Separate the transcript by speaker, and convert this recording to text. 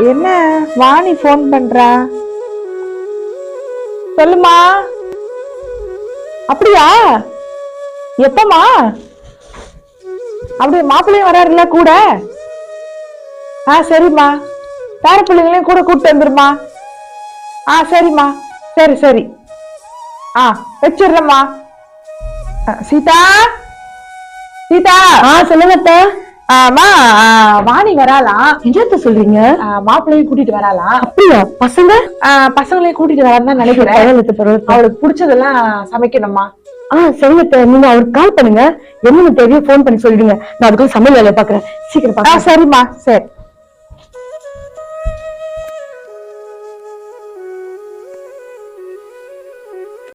Speaker 1: என்ன? வாணி ஃபோன் பண்றா. சொல்லுமா. அப்படியா? எப்பமா அப்படி மாப்பிள்ளையும் வராருல்ல கூட? ஆ சரிம்மா. பேர பிள்ளைங்களையும் கூட கூப்பிட்டு வந்துருமா ஆ சரிம்மா. சரி சரி. ஆ வச்சிடுறேம்மா. சீதா? சீதா?
Speaker 2: ஆ சொல்லுங்க
Speaker 1: வாணி வராலாம்
Speaker 2: என்னத்த சொல்றீங்க?
Speaker 1: மாப்பிள்ளையும் கூட்டிட்டு வராலாம்
Speaker 2: அப்படியா? பசங்க?
Speaker 1: பசங்களையும் கூட்டிட்டு வரான்னு தான் நினைக்கிறேன். அவளுக்கு பிடிச்சதெல்லாம் சமைக்கணுமா
Speaker 2: ஆ சரிங்க நீங்க அவருக்கு கால் பண்ணுங்க. என்னன்னு தெரியும் ஃபோன் பண்ணி சொல்லிடுங்க. நான் அதுக்குள்ள சமையல் வேலையை பாக்குறேன் சீக்கிரம்
Speaker 1: சரிம்மா. சரி.